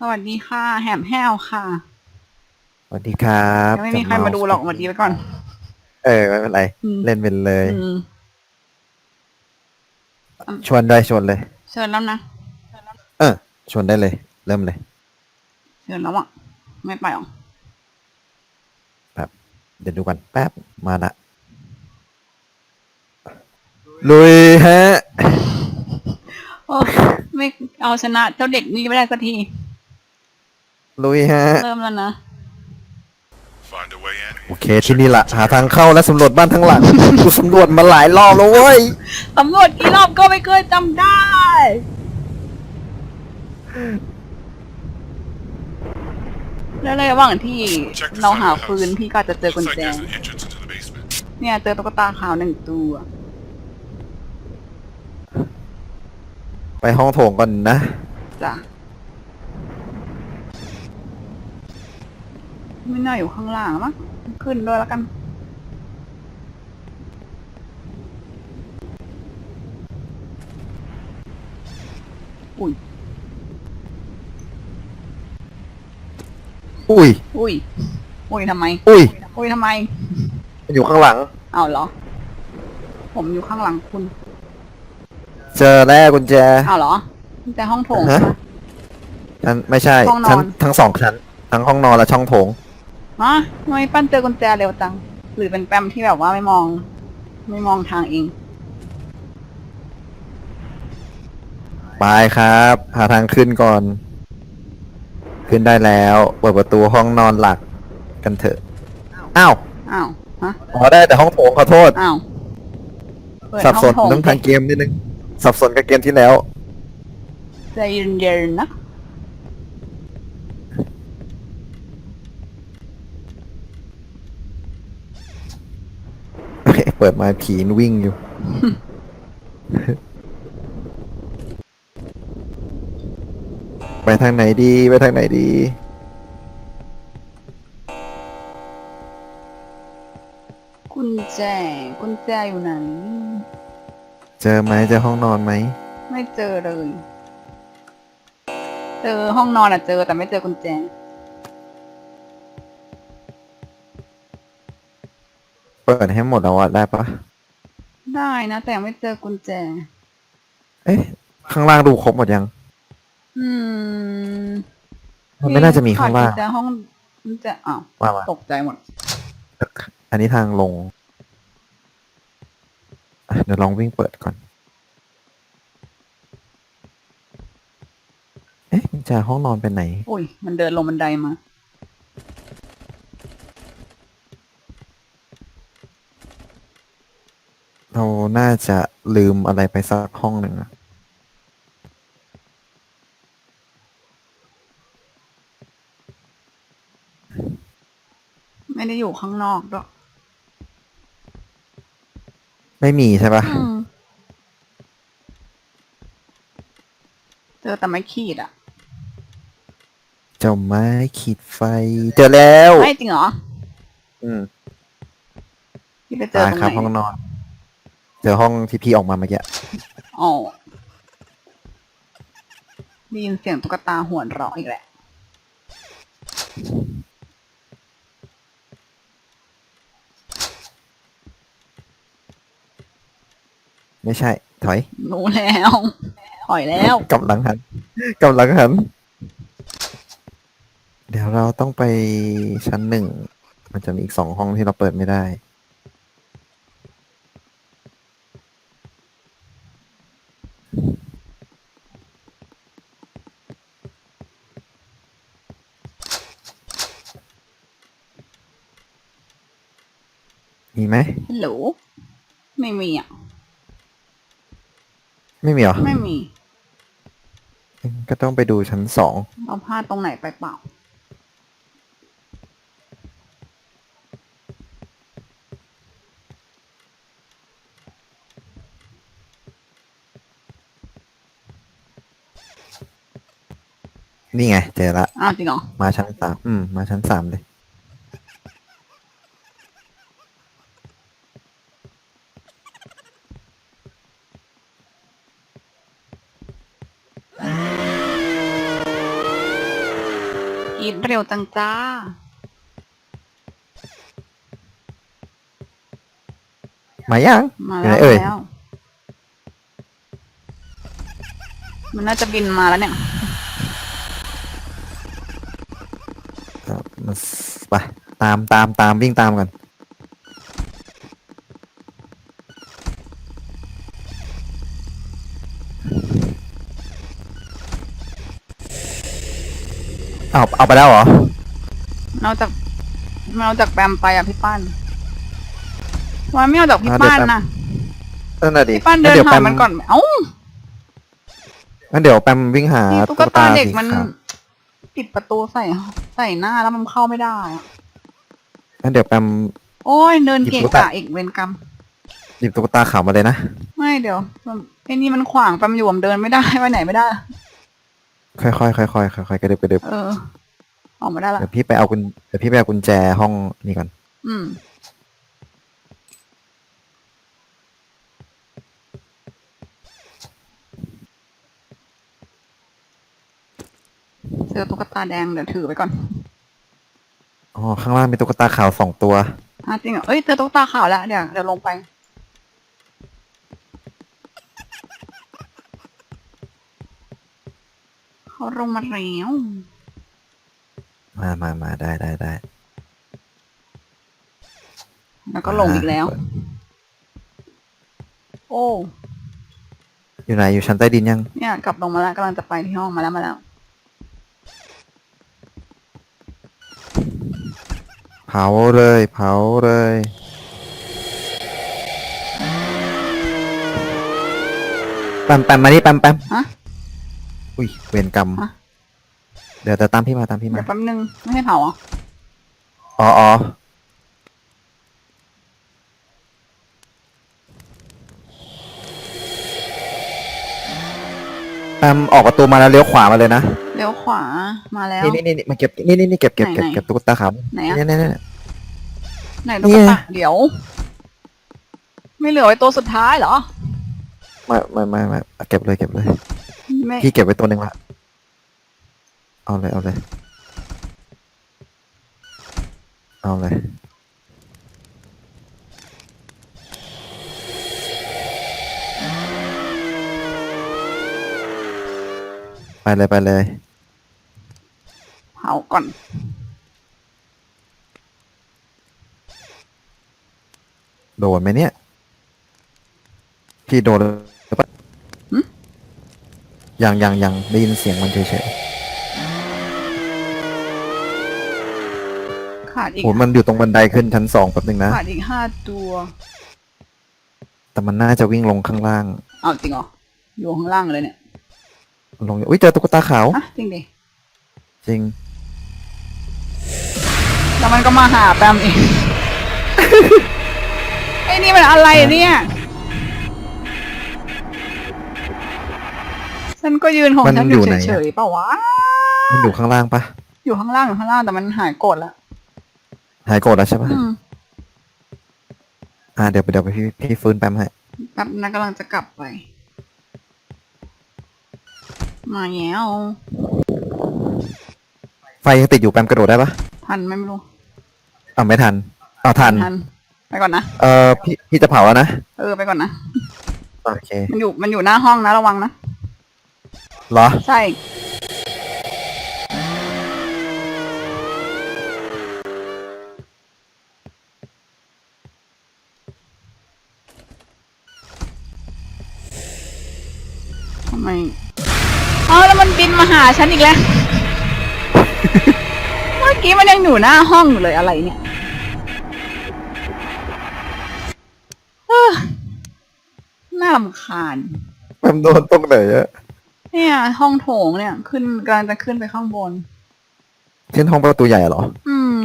สวัสดีค่ะ แหมแห้วค่ะสวัสดีครับยังไม่มีใครมาดูหรอกสวัสดีไปก่อน เออไม่เป็นไร อืม เล่นเป็นเลย อืมชวนได้ชวนเลย เชิญแล้วนะเออ ชวนได้เลย เริ่มเลย เชิญแล้วอะไม่ไปหรอเดี๋ยวดูกันแป๊บมาละลุยฮะ โอ้ไม่เอาชนะเจ้าเด็กนี่ไม่ได้สักที ลุยฮะ เริ่มแล้วนะ Find a way in. โอเคที่นี่ละหาทางเข้าและสำรวจบ้านทั้งหลัง กูสำรวจมาหลายรอบแล้วเว้ยตำรวจกี่รอบก็ไม่เคยจำได้ แล้วระหว่างที่เราหาฟืนพี่ก็อาจจะเจอกุญ Looks like แจ there's an entrance into the basement. เนี่ยเจอตุ๊กตาขาวหนึ่งตัว ไปห้องโถงก่อนนะจ้ะ ไม่น่าอยู่ข้างล่างมั้งขึ้นด้วยแล้วกัน อุ้ย อุ้ย อุ้ย อุ้ยทำไม อุ้ย อุ้ยทำไม มันอยู่ข้างหลัง เอาเหรอ ผมอยู่ข้างหลังคุณ เจอแล้วกุญแจ เอาเหรอแต่ห้องโถงฮะ ใช่ไหมชั้นไม่ใช่ห้องนอน ชั้นทั้งสองชั้นทั้งห้องนอนและช่องโถง ฮะทำไมปั้นเจอกุญแจเร็วจัง หรือเป็นแปมที่แบบว่าไม่มอง ไม่มองทางเอง ไปครับ หาทางขึ้นก่อน ขึ้นได้แล้ว เปิดประตูห้องนอนหลัก กันเถอะ อ้าว อ้าวฮะอ๋อได้แต่ห้องโถงขอโทษ อ้าวเปิดสับสนห้องโถต้องทางเกมนิดนึง สับสนกับเกมที่แล้ว ใจเย็นๆนะ โอเค เปิดมาผีมันวิ่งอยู่ ไปทางไหนดี ไปทางไหนดี กุญแจ กุญแจอยู่ไหน เจอไหมเจอห้องนอนไหม ไม่เจอเลย เจอห้องนอนอะเจอแต่ไม่เจอกุญแจ เปิดให้หมดแล้วอะได้ปะได้นะ แต่ยังไม่เจอกุญแจ เอ๊ะ ข้างล่างดูครบหมดยัง อืมมันไม่น่าจะมีข้างล่างกุญแจห้องกุญแจอ้าวว่ามาตกใจหมด อันนี้ทางลงอะเดี๋ยวลองวิ่งเปิดก่อน เอ๊ะกุญแจะห้องนอนเป็นไหนอุ้ย มันเดินลงบันไดมา เราน่าจะลืมอะไรไปสักห้องหนึ่งอะไม่ได้อยู่ข้างนอกด้วยไม่มีใช่ปะอืมเจอแต่ไม่ขีดอะ เจ้าไม้ขีดไฟ เจอแล้ว ไม่จริงเหรอ อืมพี่ไปเจอตายตรงครับไหนห้องนอน เจอห้องที่พี่ออกมาเมื่อกี้อ๋อได้ยินเสียงตุ๊กตาหวนเราะอีกแหละ ไม่ใช่ ถอยรู้แล้ว ถอยแล้วกำลังหันกำลังหัน เดี๋ยวเราต้องไปชั้นหนึ่ง มันจะมีอีกสองห้องที่เราเปิดไม่ได้ มีไหมฮัลโหลไม่มีอะ ไม่มีเหรอไม่มีก็ต้องไปดูชั้นสองเราพลาดตรงไหนไปเปล่า นี่ไง เจอละอ้าวจริงเหรอ มาชั้นสามอืม มาชั้นสามเลย อีทเร็วจังจ้า มายังมาอยู่แล้วไหนเอ่ยมาแล้ว มันน่าจะบินมาแล้วเนี่ยเอามาไปตามตามตามวิ่งตามกัน เอาเอาไปแล้วเหรอนอกจากนอกจากแบมไปอะพี่ปั้นวันไม่เอาจากพี่อ่าเดี๋ยวปั้นแป๊บนะนั่นน่ะดิพี่ปั้นเดินงั้ดี๋ยวหาแปมมันก่อนเอ้างั้นเดี๋ยวแปมวิ่งหานี่ตุ๊กตาเด็กสีมันขาวปิดประตูใส่ใส่หน้าแล้วมันเข้าไม่ได้อะงั้นเดี๋ยวแปมโอ้ยเดินหยิบเกะตุ๊กตากะอีกเวรกรรมหยิบตุ๊กตาขาวมาเลยนะ ไม่เดี๋ยวมันไอ้นี่มันขวางแปมอยู่ผมเดินไม่ได้ไปไหนไม่ได้ ค่อยๆค่อยๆค่อยๆกระดึบกระดึบเออ ออกมาได้ละ เดี๋ยวพี่ไปเอากุญเดี๋ยวพี่ไปเอากุญแจห้องนี่ก่อน อืม เจอตุ๊กตาแดงเดี๋ยวถือไปก่อนอ๋อ ข้างล่างมีตุ๊กตาขาวสองตัว อะจริงเหรอเอ้ยเจอตุ๊กตาขาวแล้วเดี๋ยวเดี๋ยวลงไป เขาลงมาแล้วมามามาได้ได้ได้แล้วก็ลงอีกแล้ว โอ้ อยู่ไหนอยู่ชั้นใต้ดินยัง เนี่ย กลับลงมาแล้วกำลังจะไปที่ห้องมาแล้วมาแล้ว เผาเลย เผาเลย แปมแปมมานี่แปมแปมฮะ อุ้ยเวรกรรม ฮะ เดี๋ยวแต่ตามพี่มาตามพี่มา เดี๋ยวแป๊บนึง ไม่ให้เผาเหรออ๋ออ๋อแปมออกประตูมาแล้วเลี้ยวขวามาเลยนะ เลี้ยวขวามาแล้ว นี่นี่นี่มาเก็บ นี่นี่นี่เก็บเก็บเก็บไหนเก็บตุ๊กตาขาวไหนอะเนี่ยเนี่ยเนี่ยไหนตุ๊กตาเดี๋ยว ไม่เหลือไว้ตัวสุดท้ายเหรอไม่ไม่ไม่ไม่เก็บเลยเก็บเลย ไม่พี่เก็บไว้ตัวหนึ่งละ เอาเลย เอาเลย เอาเลย ไปเลยไปเลย เผาก่อน โดนไหมเนี่ย พี่โดนหรือเปล่าหึ ยังยังยังได้ยินเสียงมันเฉยขาดๆอีกโอ้มันอยู่ตรงบันไดขึ้นชั้นสองแป๊บหนึงนะ ขาดอีกห้าตัว แต่มันน่าจะวิ่งลงข้างล่าง เอาจริงเหรอ อยู่ข้างล่างเลยเนี่ยลงอุ้ยเจอตุ๊กตาขาวอะจริงดิจริง แล้วมันก็มาหาแปมอีก ไอ้นี่มันอะไรเนี่ย ฉันก็ยืนของมันฉันออยู่ยู่ไหนอะ เฉยๆเปล่าวะ มันอยู่ข้างล่างปะอยู่ข้างล่างอยู่ข้างล่างแต่มันหายโกรธแล้วหายโกรธแล้วใช่ปะอืมอ่าเดี๋ยวเดี๋ยวพี่พี่ฟื้นแป๊บให้แป๊บนะกำลังจะกลับไป มาแล้วไฟยังติดอยู่แป๊มกระโดดได้ปะทันไหมไม่รู้อ่าไม่ทันอ่าทัน ทัน ไปก่อนนะ เอ่อพี่พี่จะเผาแล้วนะเออไปก่อนนะ โอเค มันอยู่มันอยู่หน้าห้องนะระวังนะ เหรอ ใช่ ทำไมอ๋อแล้วมันบินมาหาฉันอีกแล้ว เมื่อกี้มันยังอยู่หน้าห้องอยู่เลยอะไรเนี่ยเอ้อน่ารำคาญแป๊มโดนตรงไหนอะ เนี่ย ห้องโถงเนี่ย ขึ้นกำลังจะขึ้นไปข้างบนขึ้นห้องประตูใหญ่เหรอ อืม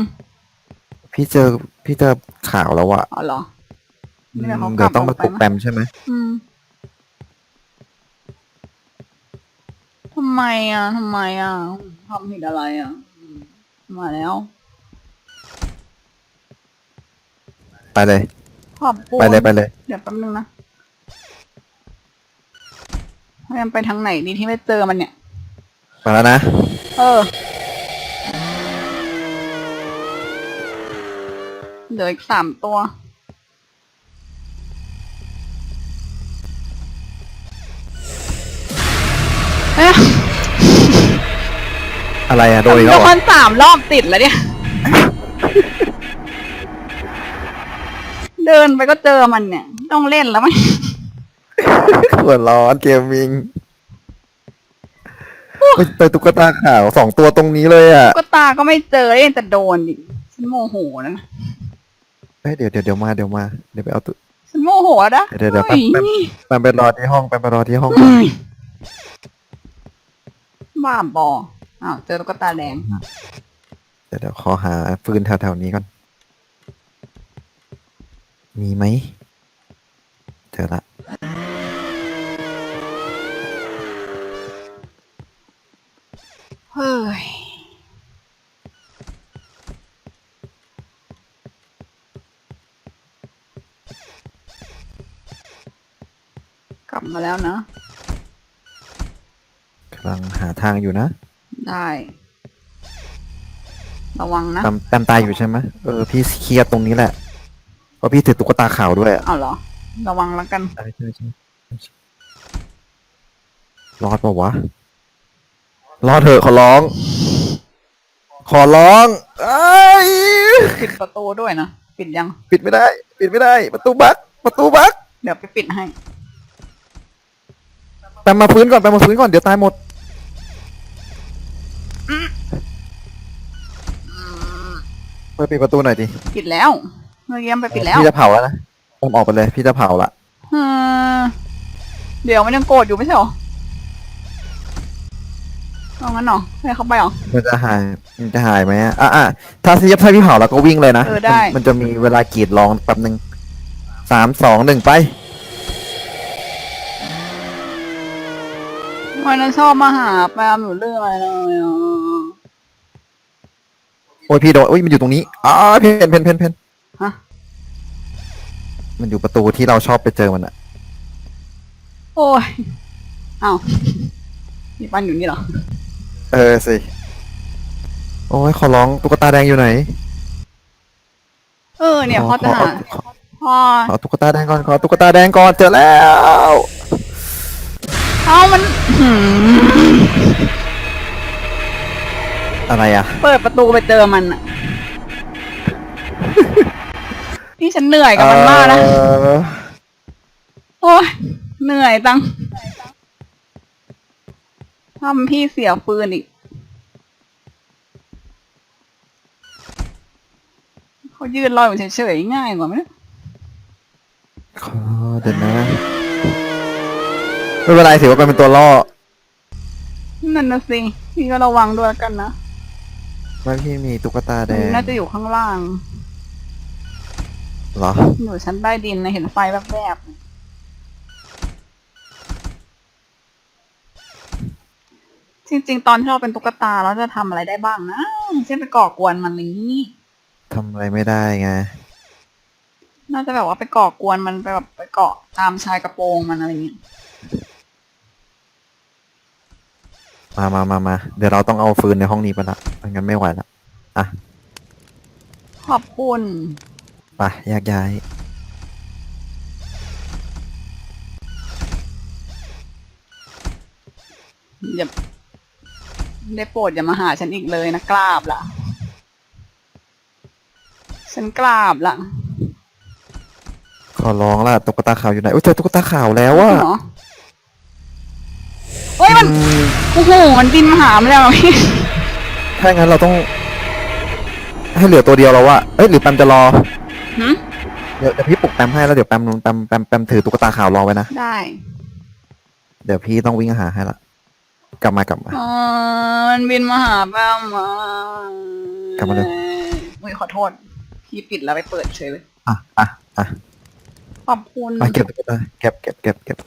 พี่เจอพี่เจอข่าวแล้วอะอ๋อเหรอไม่ได้เขาเดี๋ยวต้องกลัมาบปลุกออกไปมั้ยแปมใช่ไหมอืมทำไมอะทำไมอะทำผิดอะไรอะอืมมาแล้ว ไปเลย ขอบคุณไปเลยไปเลย เดี๋ยวแป๊บนึงนะ มันไปทางไหนดีที่ไม่เจอมันเนี่ย มาแล้วนะ เออเดี๋ยวอีกสามตัว เอ๊ะอะไรอะโดนแล้ทุกคนสามรอบติดแล้วเนี่ย เดินไปก็เจอมันเนี่ย ต้องเล่นแล้วมั้ย หัวร้อนเกมมิงไปเจอตุ๊กตาขาวสองตัวตรงนี้เลยอะ ก็ตาก็ไม่เจอเล่นแต่โดนดิฉันโมโหนะ เอ้ยเดี๋ยวเดี๋ยวเดี๋ยวมาเดี๋ยวมาเดี๋ยวไปเอาตุ๊ฉันโมโหนะเดี๋ยวเดี๋ยวแป๊บแป๊บแปมไปรอที่ห้องแปมไปรอที่ห้อง เฮ้ยบ้าบออ้าวเจอตุ๊กตาแดงเดี๋ยวเดี๋ยวขอหาฟืนแถวๆนี้ก่อน มีไหม เจอละ เฮ้ยกลับมาแล้วนะ กำลังหาทางอยู่นะได้ ระวังนะแปมแปมตายอยู่ใช่ไหมเออพี่เคลียร์ตรงนี้แหละเพราะพี่ถือตุ๊กตาขาวด้วยอะเอาเหรอ ระวังแล้วกัน ใช่ใช่ใช่รอดปะวะ รอดเถอะขอร้อง ขอร้องเอ้ยปิดประตูด้วยนะ ปิดยัง ปิดไม่ได้ ปิดไม่ได้ ประตูบักประตูบักเดี๋ยวไปปิดให้ แปมมาฟื้นก่อนแปมมาฟื้นก่อนเดี๋ยวตายหมด เปิดปิดประตูหน่อยดิปิดแล้ว เมื่อกี้มันไปปิดแล้ว พี่จะเผาแล้วนะแปมออกไปเลย พี่จะเผาละ อืมเดี๋ยวมันยังโกรธอยู่ไม่ใช่เหรอ เอางั้นเหรอให้เขาไปเหรอ มันจะหาย มันจะหายไหมอะอะอะถ้าเสียบถ้าพี่เผาแล้วก็วิ่งเลยนะ เออได้ มันมันจะมีเวลากรีดร้องแป๊บหนึ่งสามสองหนึ่งไป วันนั้นชอบมาหาแปมอยู่เรื่องอะไรเลยอะโอ้ยพี่โดนโอ้ยมันอยู่ตรงนี้อ๋อเพนเพนเพนเพนฮะ มันอยู่ประตูที่เราชอบไปเจอมันอะโอ้ย เอ้ามีปันอยู่นี่เหรอ เออสิ โอ้ยขอร้องตุ๊กตาแดงอยู่ไหน เออเนี่ยพ่อจะหาขอพ่อขอตุ๊กตาแดงก่อนขอตุ๊กตาแดงก่อนเจอแล้ว เอ้ามันหืมอะไรอะเปิดประตูไปเจอมันอะนี่ฉันเหนื่อยกับมันมากนะ เอ่อ โอ้ยเหนื่อยจัง ทำพี่เสียฟืนอีก เขายืนรออยู่เฉยๆง่ายกว่าไหมขอเดี๋ยวนะไม่เป็นไรถือว่าเป็นตัวล่อ นั่นนะสิ พี่ก็ระวังด้วยแล้วกันนะว่าพี่มีตุ๊กตาแดงน่าจะอยู่ข้างล่าง เหรอ อยู่ชั้นใต้ดินนะเห็นไฟแวบๆ จริงๆ ตอนที่เราเป็นตุ๊กตาเราจะทำอะไรได้บ้างนะเช่นไปก่อกวนมันอะไรอย่างนี้ ทำอะไรไม่ได้ไง น่าจะแบบว่าไปก่อกวนมันไปแบบไปเกาะตามชายกระโปรงมันอะไรอย่างนี้มามามามาเดี๋ยวเราต้องเอาฟืนในห้องนี้ไปละไม่งั้นไม่ไหวละ อะ ขอบคุณไปแยกย้ายอย่า ได้โปรดอย่ามาหาฉันอีกเลยนะกราบล่ะ ฉันกราบล่ะขอร้องละตุ๊กตาขาวอยู่ไหนอุ้ยเจอตุ๊กตาขาวแล้วอะเหรอเฮ้ยมันอืมโอ้โหมันบินมาหามันแล้วอะพี่ ถ้างั้นเราต้อง ให้เหลือตัวเดียวแล้ววะเอ้ยหรือแปมจะรอหึ เดี๋ยวเดี๋ยวพี่ปลุกแปมให้แล้วเดี๋ยวแปมแปมแปมแปมถือตุ๊กตาขาวรอไว้นะได้ เดี๋ยวพี่ต้องวิ่งหาให้ละ กลับมากลับมาเออมันบินมาหาแป้มมากลับมาเลย อุ้ยขอโทษ พี่ปิดแล้วไปเปิดเฉยเลย อะอะอะขอบคุณมาเก็บตุ๊กตาเก็บเก็บเก็บเก็บ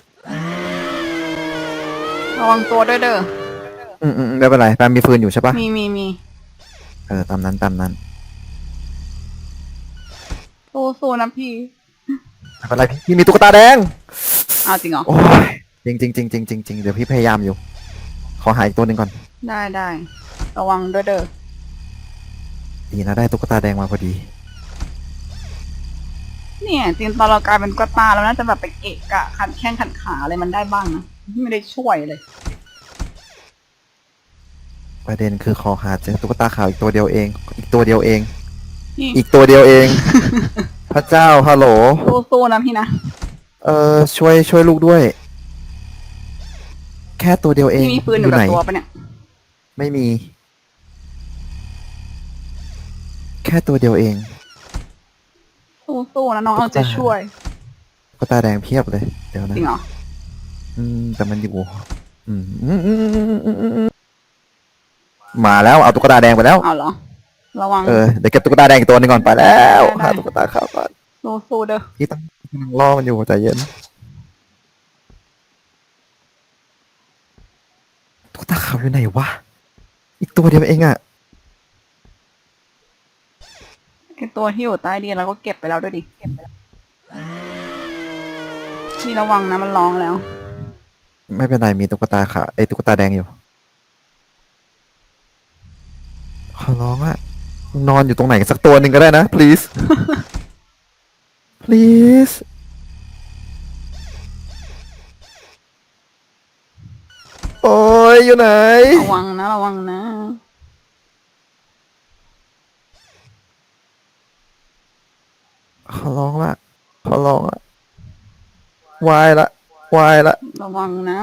ระวังตัวด้วยเด้ออืมอืมอืมไม่เป็นไรแปมมีฟืนอยู่ใช่ปะมีมีมีเออตามนั้นตามนั้นสู้สู้นะพี่ ไม่เป็นไรพี่พี่มีตุ๊กตาแดง เอาจริงเหรอ โอ้ยจริงจริงจริงจริงจริงจริงเดี๋ยวพี่พยายามอยู่ ขอหาอีกตัวหนึ่งก่อน ได้ได้ระวังด้วยเด้อดีนะได้ตุ๊กตาแดงมาพอดี เนี่ยจริงตอนเรากลายเป็นตุ๊กตาแล้วน่าจะแบบไปเกะกะขันแข้งขันขาอะไรมันได้บ้างนะไม่ได้ช่วยเลย ประเด็นคือขอหาเจอตุ๊กตาขาวอีกตัวเดียวเอง อีกตัวเดียวเอง นี่อีกตัวเดียวเอง พระเจ้าฮัลโหล สู้ๆนะพี่นะ เออช่วยช่วยลูกด้วย แค่ตัวเดียวเองพี่มีปืนอยู่กับไหน ตัวปะเนี่ย ไม่มี แค่ตัวเดียวเองสู้ๆนะน้องเอาใจช่วยตุ๊กตาแดงเพียบเลย เดี๋ยวจนะริงเหรอ อืมแต่มันอยู่อืมอืมอืมอืมอืมอืมอืมมาแล้วเอาตุ๊กตาแดงไปแล้ว เอาเหรอ ระวัง เออเดี๋ยวเก็บตุ๊กตาแดงอีกตัวหนึงก่อนไปแล้วได้ได้ หาตุ๊กตาขาวก่อนสู้ๆเด้อพี่ต้องกำลังล่อมันอยู่ใจเย็น ตุ๊กตาขาวอยู่ไหนวะ อีกตัวเดียวเองอะไอตัวที่อยู่ใต้ดินเราก็เก็บไปแล้วด้วยดิเก็บไปแล้วพี่ระวังนะมันร้องแล้ว ไม่เป็นไรมีตุ๊กตาขาวไอ้ยตุ๊กตาแดงอยู่ขอร้องอะนอนอยู่ตรงไหนสักตัวหนึ่งก็ได้นะ please please โอ้ยอยู่ไหน ระวังนะระวังนะ ขอร้องละ ขอร้องละวายละวายละ ระวังนะ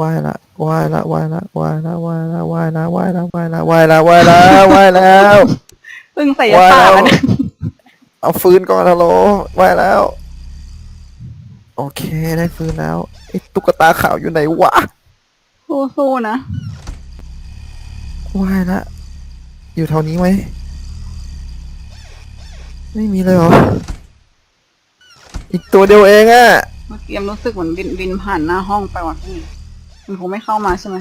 วายละวายละวายละวายละวายละวายละวายละวายละวายละวายละวายแล้วพึ่งใส่ยาป่ามาเนี่ยเอาฟืนก่อนฮัลโหลวายแล้ว โอเคได้ฟืนแล้วไอ้ตุ๊กตาขาวอยู่ไหนวะสู้ๆนะวายละอยู่แถวนี้ไหมไม่มีเลยเหรอ อีกตัวเดียวเองอะเมื่อกี้รู้สึกเหมือนบินบินผ่านหน้าห้องไปว่ะพี่มันคงไม่เข้ามาใช่ไหม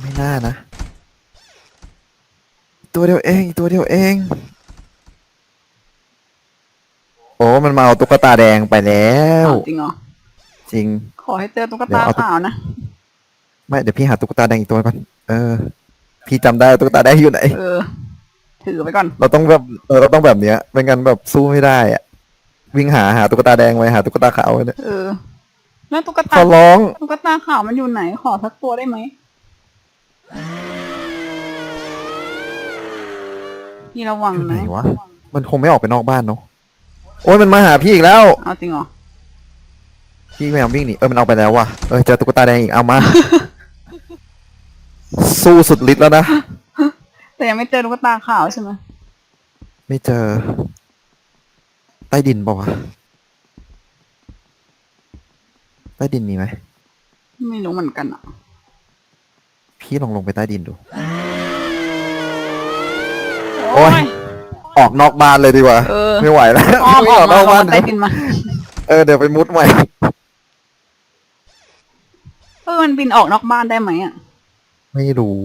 ไม่น่านะ ตัวเดียวเองอีกตัวเดียวเองโอ้มันมาเอาตุ๊กตาแดงไปแล้วอ้าวจริงเหรอ จริง ขอให้เจอตุ๊กเดี๋ตายวเอาตุ๊กขาวนะไม่เดี๋ยวพี่หาตุ๊กตาแดงอีกตัวก่อนเออ พี่จำได้ตุ๊กตาแดงอยู่ไหน เออ ถือไปก่อน เราต้องแบบเออเราต้องแบบเนี้ยไม่งั้นแบบสู้ไม่ได้อะวิ่งหาหาตุ๊กตาแดงไว้หาตุ๊กตาขาวไว้เนี่ยเออ แล้วตุ๊กขตาอร้องตุ๊กตาขาวมันอยู่ไหน ขอสักตัวได้ไหมพี่ระวังอยู่ไหนนะวะมันคงไม่ออกไปนอกบ้านเนาะ โอ้ยมันมาหาพี่อีกแล้ว เอาจริงเหรอ พี่พยายามวิ่งหนีเออมันเอาไปแล้วว่ะเออเจอตุ๊กตาแดงอีกเอามา สู้สุดฤทธิ์แล้วนะ แต่ยังไม่เจอตุ๊กตาขาวใช่ไหมไม่เจอ ใต้ดินเปล่าวะใต้ดินมีไหม ไม่รู้เหมือนกันอะ พี่ลองลงไปใต้ดินดูโอ้โอ้ ออกนอกบ้านเลยดีกว่า เออ ไม่ไหวแล้วอ้อมไม่ออออกกนมาอกอบ้าอนกมาใต้ดินมา เออเดี๋ยวไปมุดใหม่ เออ มันบินออกนอกบ้านได้ไหมอะ ไม่รู้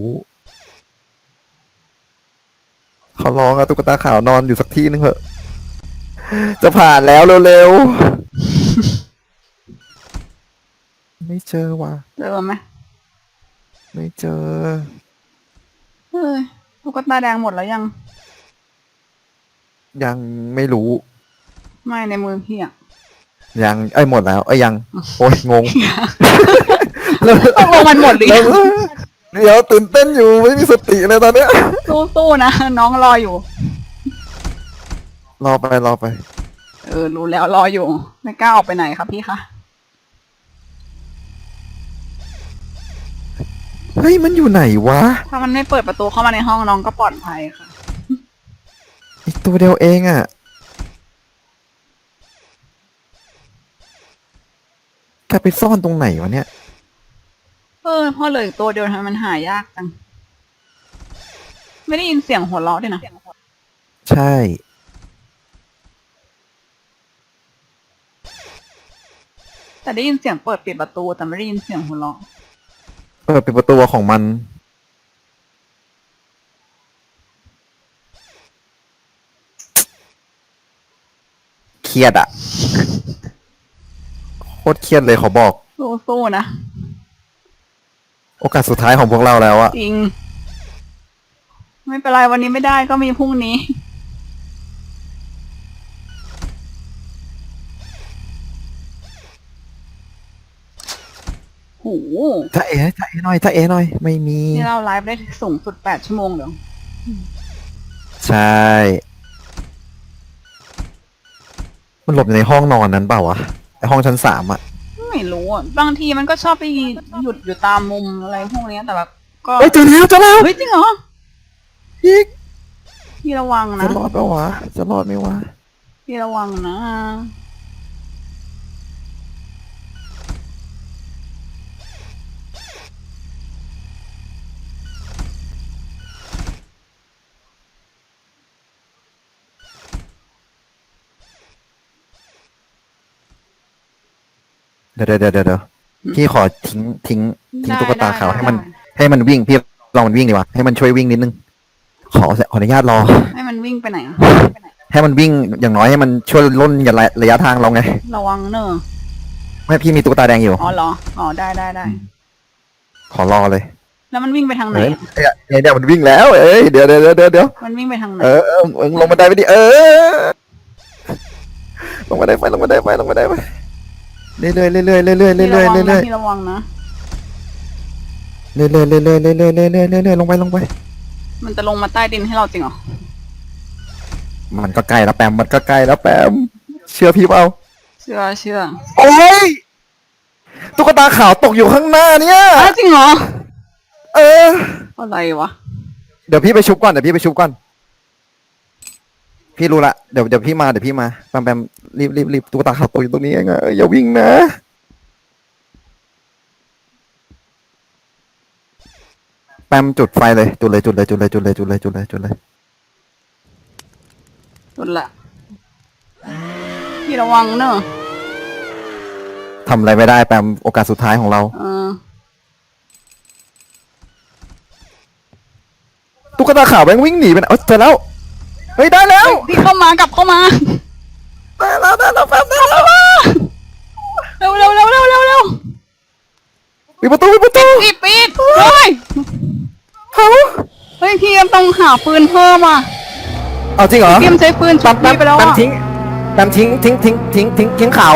เขาร้องอะตุ๊กตาขาวนอนอยู่สักที่นึงเหอะ จะผ่านแล้วเร็วๆ ไม่เจอว่ะ เจอไหมไม่เจอ เฮ้ยตุ๊กตาแดงหมดแล้วยัง ยังไม่รู้ ไม่ในมือพี่อะ ยังเอ้ยหมดแล้วเอ้ยยัง โอ้ยงงตกลงมันหมดหรือแล้ยัวงเดี๋ยวตื่นเต้นอยู่ไม่มีสติเลยตอนเนี้ยสู้ๆนะ น้องรออยู่ รอไปรอไป เออ รู้แล้วรออยู่ ไม่กล้าออกไปไหนครับพี่คะเฮ้ยมันอยู่ไหนวะ ถ้ามันไม่เปิดประตูเข้ามาในห้องน้องก็ปลอดภัยค่ะอีก ตัวเดียวเองอะแกไปซ่อนตรงไหนวะเนี่ย เออพ่อเหลยอีกตัวเดียวทำไมมันหายากจัง ไม่ได้ยินเสียงหัวเราะด้วยนะ ใช่ แต่ได้ยินเสียงเปิดปิดประตู แต่ไม่ได้ยินเสียงหัวเราะเปิดเป็นประตูของมัน รียดอะโคตรเครียดเลยขอบอก สู้ๆนะ โอกาสสุดท้ายของพวกเราแล้วอะจริง ไม่เป็นไรวันนี้ไม่ได้ก็มีพรุ่งนี้โหถ้าเอ๋ถ้าเอ๋หน่อยถ้าเอ๋หน่อย ไม่มี นี่เราไลฟ์ได้สูงสุดแปดชั่วโมงเดี๋ยวใช่ มันหลบอยู่ในห้องนอนนั้นเปล่าวะไอห้องชั้นสามอะไม่รู้อะบางทีมันก็ชอบไปหยุดอยู่ตามมุมอะไรพวกเนี้ยแต่แบบก็เฮ้ยเจอแล้วเจอแล้วเฮ้ยจริงเหรออีกพี่ระวังนะจะรอดปะวะจะรอดไหมวะพี่ระวังนะ เดี๋ยวเดี๋ยวเดี๋ยวเดี๋ยวพี่ขอทิ้งทิ้งทิ้งได้ตุ๊กตาได้ขาวให้มันได้ให้มันวิ่งพี่ลองมันวิ่งดีกว่าให้มันช่วยวิ่งนิดนึง ขอขออนุญาตรอ ให้มันวิ่งไปไหนอะให้มันวิ่งอย่างน้อยให้มันช่วยล่นอย่าระระยะทางเราไงระวังเนอะไม่พี่มีตุ๊กตาแดงอยู่อ๋อเหรออ๋อได้ได้ได้ขอรอเลย แล้วมันวิ่งไปทางไหนเฮ้ยอะเนี่ยเนี่ยมันวิ่งแล้วเอ้ยเดี๋ยวเดี๋ยวเดี๋ยวเดี๋ยวเดี๋ยวมันวิ่งไปทางไหนเออเออเออลงบันไดไปดิเออลงบันไดไปลงบันไดไปลงบันไดไป เรื่อยเรื่อยเรื่อยเรื่อยเรื่อยเรื่อยเรื่อยเรื่อยเรื่อยพี่ระวังนะเรื่อยเรื่อยเรื่อยเรื่อยเรื่อยเรื่อยเรื่อยเรื่อยเรื่อยลงไปลงไปมันจะลงมาใต้ดินให้เราจริงเหรอมันก็ใกล้แล้วแปมมันก็ใกล้แล้วแปมเชื่อพี่เปล่าเชื่อเชื่อโอ้ยตุ๊กตาขาวตกอยู่ข้างหน้าเนี่ยอ้าวจริงเหรอเอออะไรวะเดี๋ยวพี่ไปชุบก่อนเดี๋ยวพี่ไปชุบก่อน พี่รู้ละเดี๋ยวเดี๋ยวพี่มาเดี๋ยวพี่มาแปมแปมรีบรีบรีบตุ๊กตาขาวตกอยู่ตรงนี้เองอะเอออย่าวิ่งนะแปมจุดไฟเลยจุดเลยจุดเลยจุดเลยจุดเลยจุดเลยจุดเลยจุดเลยสุดละพี่ระวังเนอะทำอะไรไม่ได้แปมโอกาสสุดท้ายของเราเออตุ๊กตาขาวแม่งวิ่งหนีไปไหนเอ้ยเจอแล้ว เฮ้ยได้แล้วพี่เข้ามากลับเข้ามาได้แล้วได้แล้วแปมได้แล้วเร็วเร็วเร็วเร็วเร็วเร็วปิดประตูปิดประตูปิดปิดเฮ้ยเขาเฮ้ยพี่ยังต้องหาปืนเพิ่มอะเอาจริงเหรอพี่มันใช้ปืนชุบแปมพี่ไปแล้วแปมอะทิ้งแปมทิ้งทิ้งทิ้งทิ้งทิ้งทิ้งขาว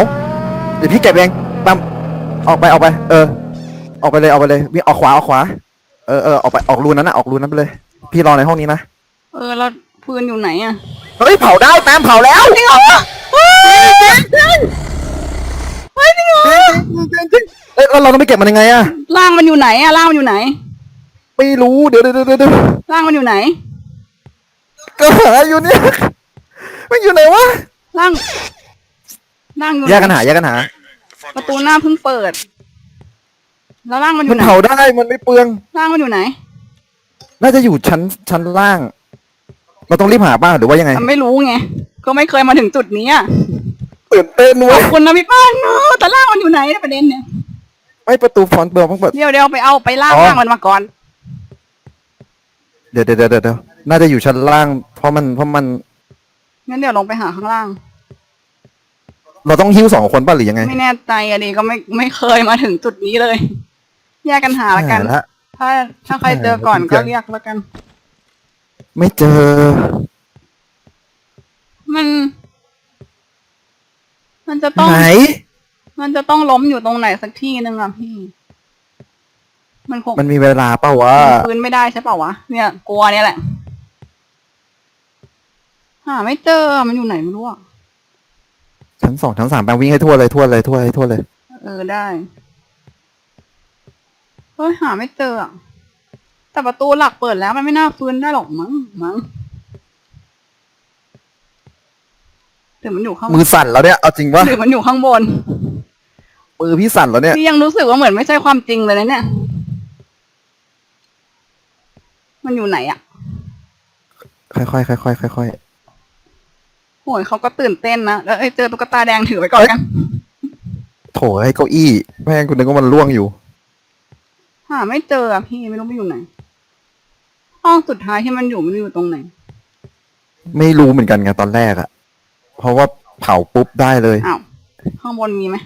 เดี๋ยวพี่เก็บเองแปมออกไปออกไป เออ ออกไปเลยออกไปเลยวิ่งออกขวาออกขวา เออเออออกไปออกรูนั้นนะออกรูนั้นไปเลย พี่รอในห้องนี้นะเออแล้ว ปืนอยู่ไหนอะเฮ้ยเผาได้แปมเผาแล้วจริงเหรอเฮ้ยเฮ้ยจริงเหรอเอ้ยแล้วเราต้องไปเก็บมันยังไงอะร่างมันอยู่ไหนอะร่างมันอยู่ไหน ไม่รู้เดี๋ยวเดี๋ยวเดี๋ยวเดี๋ยวร่างมันอยู่ไหน ก็หาอยู่เนี่ยมันอยู่ไหนวะร่างร่างอยู่แยกกันไหนหาแยกกันหา The front ประตู door's หน้าเพิ่งเปิด แล้วร่างมันอมัยู่นไหนเผาได้มันไม่เปลืองร่างมันอยู่ไหน น่าจะอยู่ชั้นชั้นล่าง เราต้องรีบหาบ้างหรือว่ายังไง ไม่รู้ไง ก็ไม่เคยมาถึงจุดนี้อะตื่นเต้นขเว้อยบคุณนะพี่ป้านเนอะแต่ร่างมันอยู่ไหนเนี่ยประเด็นเนี่ย ไม่ประตูฟรอนต์เบอร์ต้องเปิด เดี๋ยวเดี๋ยวไปเอาไปล่างอ๋อร่างมันมาก่อน เดี๋ยวเดี๋ยวเดี๋ยวเดี๋ยวน่าจะอยู่ชั้นล่าง เพราะมันเพราะมันงั้นเดี๋ยวลงไปหาข้างล่าง เราต้องหิ้วสองคนป่ะหรือยังไงไม่แน่ใจอะดีก็ไม่ไม่เคยมาถึงจุดนี้เลย แยกกันหาละกันหาละ ถ้าถ้าใครเจอก่อนหาละก็เรียกแล้วกัน ไม่เจอ มัน มันจะต้อง ไหน มันจะต้องล้มอยู่ตรงไหนสักที่หนึ่งอะพี่ มันคงมันมีเวลาเปล่าวะพื้นไม่ได้ใช่เปล่าวะ เนี่ย กลัวเนี่ยแหละ หาไม่เจอ มันอยู่ไหนไม่รู้อะชั้นสองชั้นสามแปลงวิ่งให้ทั่วเลยทั่วเลยทั่วให้ทั่วเลย เออได้ เฮ้ยหาไม่เจออะ แต่ประตูหลักเปิดแล้วมันไม่น่าฟื้นได้หรอกมั้งมั้งหรือมันอยู่ข้างมือสั่นแล้วเนี่ย เอาจริงวะหรือมันอยู่ข้างบน มือพี่สั่นแล้วเนี่ย นี่ยังรู้สึกว่าเหมือนไม่ใช่ความจริงเลยนะเนี่ย มันอยู่ไหนอะค่อยๆค่อยๆค่อยโหยเขาก็ตื่นเต้นนะแล้วเอ้ยเจอตุ๊กตาแดงถือไว้ก่อนกันๆโถให้เก้าอี้แม่งคุณนึกว่ามันล่วงอยู่หาไม่เจออะพี่ไม่รู้ไปอยู่ไหน ห้องสุดท้ายที่มันอยู่มันอยู่ตรงไหน ไม่รู้เหมือนกันไงตอนแรกอะเพราะว่าเผาปุ๊บได้เลย อ้าว ข้างบนมีไหม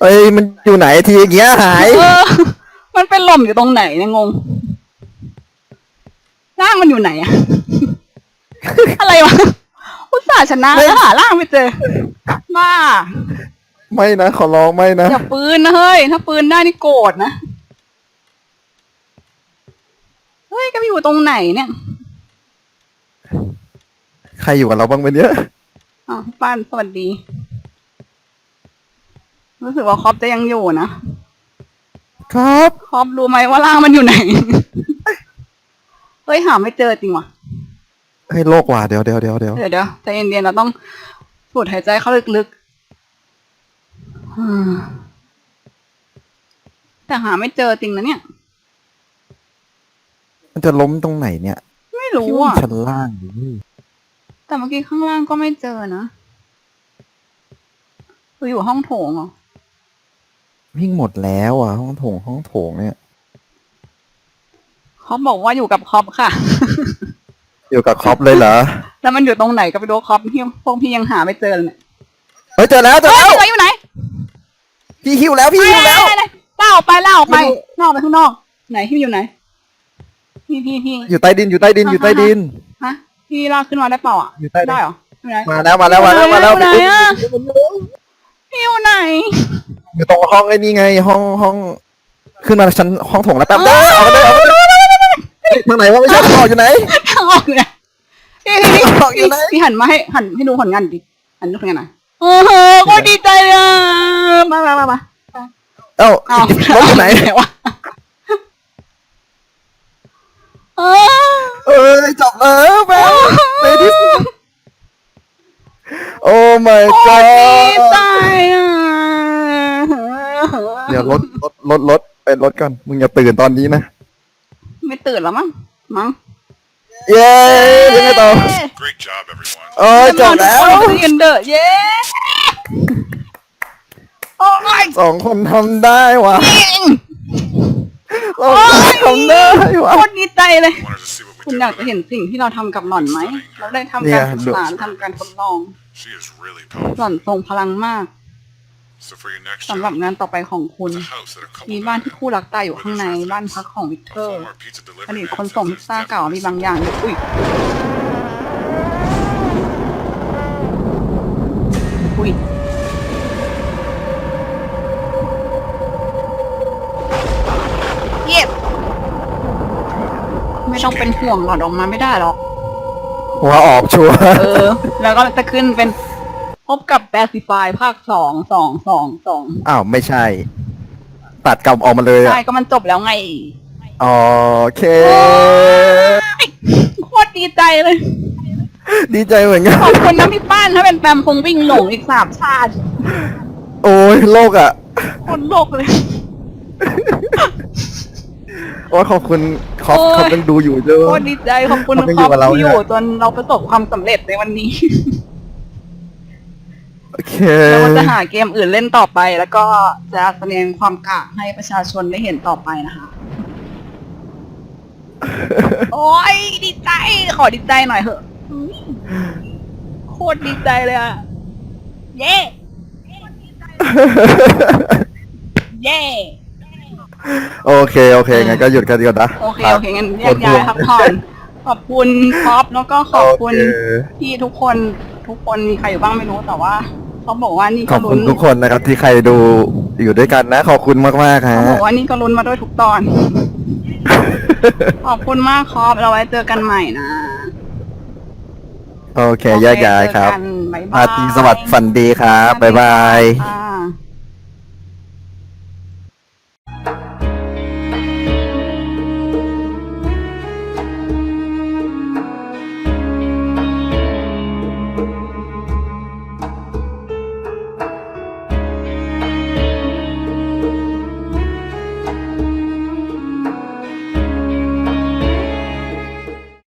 เอ้ยมันอยู่ไหนทีอย่างเงี้ยหายเออ มันเป็นหล่มอยู่ตรงไหนเนี่ยงง ร่างมันอยู่ไหนอะ อะไรวะ อุตส่าห์ชนะไม่แล้วหาร่างไม่เจอบ้า ไม่นะขอร้องไม่นะ อย่าปืนนะเฮ้ย ถ้าปืนได้นี่โกรธนะ เฮ้ยก็ไปอยู่ตรงไหนเนี่ยใครอยู่กับเราบ้างไหมเนี่ยอ้าวพี่ป้านสวัสดี รู้สึกว่าคอปจะยังอยู่นะครับคอปรู้ไหมว่าร่างมันอยู่ไหน เฮ้ยหาไม่เจอจริงว่ะให้โลกว่าเดี๋ยวเดี๋ยวเดี๋ยวเดี๋ยวเดี๋ยวเดี๋ยวใจเย็นๆเราต้องสูดหายใจเข้าลึกๆอืมแต่หาไม่เจอจริงนะเนี่ย มันจะล้มตรงไหนเนี่ยไม่รู้พี่ว่าอะ ชั้นล่างดิแต่เมื่อกี้ข้างล่างก็ไม่เจอนะคืออยู่ห้องโถงเหรอ วิ่งหมดแล้วอะ ห้องโถงห้องโถงเนี่ยเขาบอกว่าอยู่กับคอปค่ะ อยู่กับคอปเลยเหรอแล้วมันอยู่ตรงไหนก็ไปดูคอปที่พวกพี่ยังหาไม่เจอเลยเนี่ยเฮ้ยเจอแล้วเจอเฮ้ยแล้วอยู่ไหนพี่หิวแล้วพี่หิวแล้ว ไปไหนเล่าออกไปเล่าออกไปไม่รู้ เล่าออกไปข้างนอก ไหนพี่อยู่ไหน พี่พี่พี่อยู่ใต้ดินอยู่ใต้ดินอยู่ใต้ดิน ฮะพี่ลากขึ้นมาได้เปล่าอะอยู่ใต้ดินได้เหรออยู่ไหนมาแล้วมาแล้วมาแล้วมาแล้วอยู่ไหนอะพี่พี่อยู่ไหน อยู่ตรงห้องไอ้นี่ไง ห้องห้อง ขึ้นมาชั้นห้องโถงแล้วแป๊บเดียวเอาไปเลยเอาไปเลยเฮ้ยทางไหนวะไม่ใช่ทางออกอยู่ไหน ทางออกอยู่ไหนพี่พี่ทางออกอยู่ไหน พี่หันมาให้หันให้ดูผลงานดิหันดูผลงานหน่อยโอ้โหก็ดีใจอะมามามามาเอ้าเอารถอยู่ไหน วะเออ เอ้ย จบแล้วแม่ในที่สุดโอ้ my โคตรดีใจ god อะเดี๋ยวรถรถรถรถไปรถก่อน มึงอย่าตื่นตอนนี้นะ ไม่ตื่นแล้วมั้งมั้งเย้ยังไงต่อ Great job, everyone. เอ้ยจบแล้วทุกคนยืนเดอะเย้โอ้ยสองคนทำได้วะจริงสองคนทำได้วะโคตรดีใจเลย Wanted to see what we คุณ did อยาก with จะ her. เห็นสิ่งที่เราทำกับหล่อนไหม เราได้ทำเนี่การยศึกษาทำการทดลอง She is really หล่อน powerful. ทรงพลังมาก So for your next สำหรับ job, งานต่อไปของคุณ a house that a couple มีบ้าน met ที่ in. คู่รักตายอยู่ข้างในบ้านพักของวิกเตอร์ Former pizza อ delivery ดีต man คนส่ง says พิซ it's ซ่าเก่า definitely มีบางอย่างอยู่อุ้ยอุ้ย ไม่ต้องเป็นห่วงหลอดออกมาไม่ได้หรอก หัวออกชัวร์ เออ แล้วก็จะขึ้นเป็นพบกับแปซิฟายภาคสองสองสองสองอ้าวไม่ใช่ ตัดกลับออกมาเลยอะใช่ก็มันจบแล้วไงโอเค โคตรดีใจเลย ดีใจเหมือนกัน ขอบคุณนะพี่ป้านถ้าเป็นแปมคงวิ่งหลงอีกสามชาติโอ้ยโลกอะโคตรโลกเลย โอ้ยขอบคุณเขาโอ้ยเขาเป็นดูอยู่ด้วโคยตรดีใจขอบคุณเขาไม่คอยู่รอบกับเราที่อยู่เนี่ย จนเราประสบความสำเร็จในวันนี้ โอเคแล้วก็จะหาเกมอื่นเล่นต่อไป แล้วก็จะแสดงความกล้าให้ประชาชนได้เห็นต่อไปนะคะ โอ้ยดีใจ ขอดีใจหน่อยเถอะอุ๊ยโคตรดีใจเลยอะเย้ เย้ โอเคโอเคงั้นก็หยุดกันก่อนนะโอเคโอเคงั้นแยกย้ายพักผ่อนขอบคุณท็อปแล้วก็ขอบคุณโอเคพี่ทุกคนทุกคนมีใครอยู่บ้างไม่รู้แต่ว่าเขาบอกว่านี่ขก็อบคุลุ้ณนทุกคนนะครับ ที่ใครดูอยู่ด้วยกันนะ ขอบคุณมากมากๆฮะเขาบอกว่านี่ก็ลุ้นมาด้วยทุกตอน ขอบคุณมากครับเราไว้เจอกันใหม่นะ โอเคแยกย้ายครับโอเจอกันบ๊ายบายอาตรีสวัสดิ์ฝันดีครับบ๊ายบายค่ะ